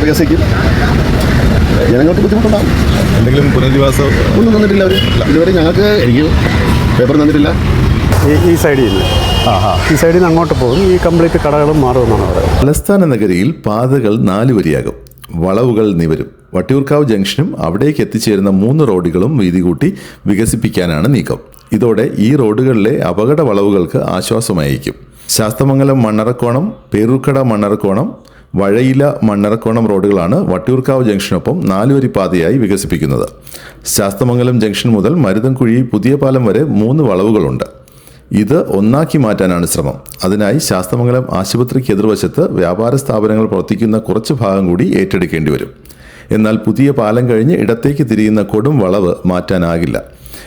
വികസിക്കും. ജനങ്ങൾക്ക് ബുദ്ധിമുട്ടുണ്ടാകും എന്തെങ്കിലും പുനരധിവാസം? ഒന്നും തന്നിട്ടില്ല അവർ ഇതുവരെ ഞങ്ങൾക്ക് എനിക്ക് പേപ്പർ തന്നിട്ടില്ല. ഈ ഈ സൈഡിൽ നിന്ന് ഈ സൈഡിൽ നിന്ന് അങ്ങോട്ട് പോകും. ഈ കംപ്ലീറ്റ് കടകളും മാറുമെന്നാണ് പറയുന്നത്. തലസ്ഥാന നഗരിയിൽ പാതകൾ നാല് വരിയാകും വളവുകൾ നിവരും. വട്ടിയൂർക്കാവ് ജംഗ്ഷനും അവിടേക്ക് എത്തിച്ചേരുന്ന മൂന്ന് റോഡുകളും വീതി കൂട്ടി വികസിപ്പിക്കാനാണ് നീക്കം. ഇതോടെ ഈ റോഡുകളിലെ അപകട വളവുകൾക്ക് ആശ്വാസമായിരിക്കും. ശാസ്തമംഗലം മണ്ണറക്കോണം പേരൂർക്കട മണ്ണറക്കോണം വഴയില മണ്ണറക്കോണം റോഡുകളാണ് വട്ടിയൂർക്കാവ് ജംഗ്ഷനൊപ്പം നാലുവരി പാതയായി വികസിപ്പിക്കുന്നത്. ശാസ്തമംഗലം ജംഗ്ഷൻ മുതൽ മരുതൻകുഴി പുതിയ പാലം വരെ മൂന്ന് വളവുകളുണ്ട്. ഇത് ഒന്നാക്കി മാറ്റാനാണ് ശ്രമം. അതിനായി ശാസ്തമംഗലം ആശുപത്രിക്ക് എതിർവശത്ത് വ്യാപാര സ്ഥാപനങ്ങൾ പ്രവർത്തിക്കുന്ന കുറച്ച് ഭാഗം കൂടി ഏറ്റെടുക്കേണ്ടി വരും. എന്നാൽ പുതിയ പാലം കഴിഞ്ഞ് ഇടത്തേക്ക് തിരിയുന്ന കൊടും വളവ് മാറ്റാനാകില്ല.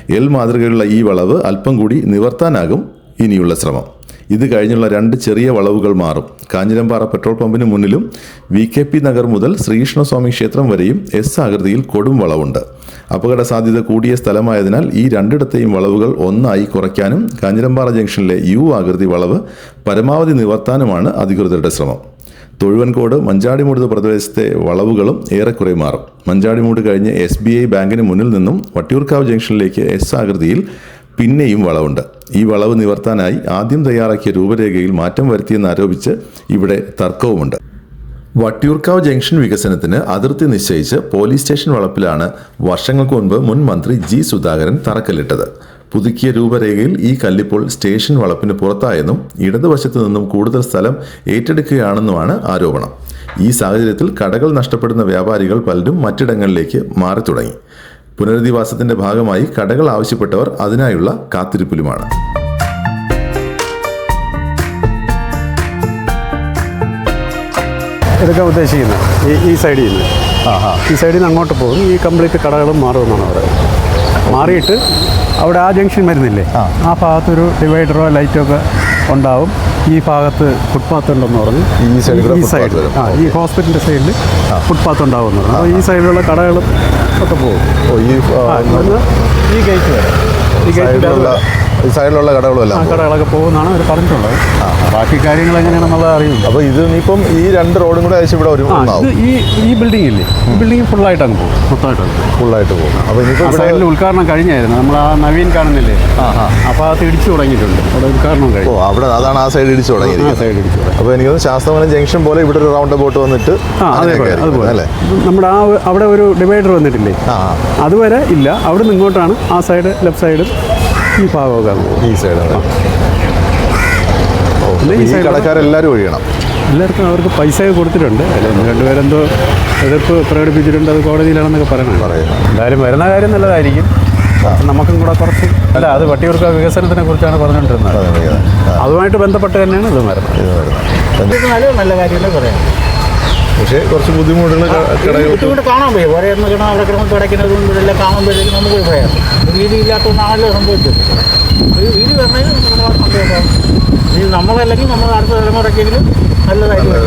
എൽ മാതൃകയുള്ള ഈ വളവ് അല്പം കൂടി നിവർത്താനാകും ഇനിയുള്ള ശ്രമം. ഇത് കഴിഞ്ഞുള്ള രണ്ട് ചെറിയ വളവുകൾ മാറും. കാഞ്ഞിരമ്പാറ പെട്രോൾ പമ്പിന് മുന്നിലും വി കെ പി നഗർ മുതൽ ശ്രീകൃഷ്ണസ്വാമി ക്ഷേത്രം വരെയും എസ് ആകൃതിയിൽ കൊടും വളവുണ്ട്. അപകട സാധ്യത കൂടിയ സ്ഥലമായതിനാൽ ഈ രണ്ടിടത്തെയും വളവുകൾ ഒന്നായി കുറയ്ക്കാനും കാഞ്ഞിരമ്പാറ ജംഗ്ഷനിലെ യു ആകൃതി വളവ് പരമാവധി നിവർത്താനുമാണ് അധികൃതരുടെ ശ്രമം. തൊഴുവൻകോട് മഞ്ചാടിമൂട് പ്രദേശത്തെ വളവുകളും ഏറെക്കുറെ മാറും. മഞ്ചാടിമൂട് കഴിഞ്ഞ് എസ് ബി ഐ ബാങ്കിന് മുന്നിൽ നിന്നും വട്ടിയൂർക്കാവ് ജംഗ്ഷനിലേക്ക് എസ് ആകൃതിയിൽ പിന്നെയും വളവുണ്ട്. ഈ വളവ് നിവർത്താനായി ആദ്യം തയ്യാറാക്കിയ രൂപരേഖയിൽ മാറ്റം വരുത്തിയെന്ന് ആരോപിച്ച് ഇവിടെ തർക്കവുമുണ്ട്. വട്ടിയൂർക്കാവ് ജംഗ്ഷൻ വികസനത്തിന് അതിർത്തി നിശ്ചയിച്ച് പോലീസ് സ്റ്റേഷൻ വളപ്പിലാണ് വർഷങ്ങൾക്ക് മുൻപ് മുൻ മന്ത്രി ജി സുധാകരൻ തറക്കല്ലിട്ടത്. പുതുക്കിയ രൂപരേഖയിൽ ഈ കല്ലിപ്പോൾ സ്റ്റേഷൻ വളപ്പിന് പുറത്തായെന്നും ഇടതുവശത്തു നിന്നും കൂടുതൽ സ്ഥലം ഏറ്റെടുക്കുകയാണെന്നുമാണ് ആരോപണം. ഈ സാഹചര്യത്തിൽ കടകൾ നഷ്ടപ്പെടുന്ന വ്യാപാരികൾ പലരും മറ്റിടങ്ങളിലേക്ക് മാറി തുടങ്ങി പുനരധിവാസത്തിന്റെ ഭാഗമായി കടകൾ ആവശ്യപ്പെട്ടവർ അതിനായുള്ള കാത്തിരിപ്പിലുമാണ്. എടുക്കാൻ ഉദ്ദേശിക്കുന്നത് ഈ ഈ സൈഡിൽ നിന്ന്. ഈ സൈഡിൽ നിന്ന് അങ്ങോട്ട് പോകും. ഈ കംപ്ലീറ്റ് കടകളും മാറുമെന്നാണ് പറയുന്നത്. മാറിയിട്ട് അവിടെ ആ ജംഗ്ഷൻ വരുന്നില്ലേ? ആ. ഭാഗത്തൊരു ഡിവൈഡറോ ലൈറ്റോ ഒക്കെ ഉണ്ടാവും. ഈ ഭാഗത്ത് ഫുട്പാത്ത് ഉണ്ടെന്ന് പറഞ്ഞു. ഈ സൈഡ് ആ ഈ ഹോസ്പിറ്റലിന്റെ സൈഡിൽ ഫുട്പാത്ത് ഉണ്ടാവും അപ്പോൾ ഈ സൈഡിലുള്ള കടകളും ഒക്കെ പോകും. ഈ ഗേറ്റ് വരെ. ഈ ഗേറ്റിന്റെ ഈ സൈഡിലുള്ള കടകളും കടകളൊക്കെ പോകുമെന്നാണ് അവർ പറഞ്ഞിട്ടുള്ളത്. ബാക്കി കാര്യങ്ങൾ എങ്ങനെയാണെന്നുള്ളത് അറിയുന്നത് അപ്പോൾ ഇത് ഇപ്പം ഈ രണ്ട് റോഡും കൂടെ അയച്ച് ഇവിടെ ഒരു ഈ ഈ ബിൽഡിംഗ് ഇല്ലേ? ഈ ബിൽഡിംഗ് ഫുള്ളായിട്ട് അങ്ങ് പോകും ഫുള്ളായിട്ട് ഫുള്ളായിട്ട് പോകും അപ്പൊ ഇനിയിപ്പോൾ ഇവിടെ സൈഡിൽ ഉദ്ഘാടനം കഴിഞ്ഞായിരുന്നു. നമ്മൾ ആ നവീൻ കാണുന്നില്ലേ? അപ്പോൾ അത് ഇടിച്ചു തുടങ്ങിയിട്ടുണ്ട്. അവിടെ ഉദ്ഘാടനം ഓ കഴിഞ്ഞു അവിടെ അതാണ് ആ സൈഡ് ഇടിച്ചു ആ സൈഡ് ഇടിച്ചു അപ്പോൾ അപ്പൊ എനിക്ക് തോന്നുന്നു ജംഗ്ഷൻ പോലെ ഇവിടെ ഒരു റൗണ്ട് ബോട്ട് വന്നിട്ട് അല്ലേ? നമ്മുടെ ആ അവിടെ ഒരു ഡിവൈഡർ വന്നിട്ടില്ലേ. അതുവരെ ഇല്ല. അവിടെ നിന്ന് ഇങ്ങോട്ടാണ് ആ സൈഡ് ലെഫ്റ്റ് സൈഡും ഈ ഭാഗമൊക്കെ ഈ സൈഡ് ഈ കടക്കാരെല്ലാവരും ഒഴിയണം. എല്ലാവർക്കും അവർക്ക് പൈസ കൊടുത്തിട്ടുണ്ട്. അതിൽ ഒന്ന് രണ്ടുപേരെന്തോ എതിർപ്പ് പ്രകടിപ്പിച്ചിട്ടുണ്ട് അത് കോടതിയിലാണെന്നൊക്കെ പറയണം. എന്തായാലും വരുന്ന കാര്യം നല്ലതായിരിക്കും. നമുക്കും കൂടെ കുറച്ച് അല്ല അത് വട്ടിയൂർക്ക വികസനത്തിനെ കുറിച്ചാണ് പറഞ്ഞുകൊണ്ടിരുന്നത്. അതുമായിട്ട് ബന്ധപ്പെട്ട് തന്നെയാണ് ഇത് വരുന്നത്. ഇത് നല്ല നല്ല കാര്യമല്ലേ പറയാം പക്ഷേ കുറച്ച് ബുദ്ധിമുട്ടുകൾ ബുദ്ധിമുട്ട് കാണാൻ പോയി ഒരേ കിടന്ന് അവിടെ കിടന്ന് കിടക്കുന്നതും കാണാൻ കാണുമ്പോഴത്തേക്കും നമുക്ക് ഭയം. വീതി ഇല്ലാത്തതുകൊണ്ടാണല്ലോ സംഭവിച്ചത് ഒരു വീതി വരണമെങ്കിൽ നമ്മുടെ സന്തോഷമാണ് ഇനി നമ്മളല്ലെങ്കിൽ നമ്മൾ അടുത്ത തലമുറയ്ക്കെങ്കിലും നല്ലതായിട്ട്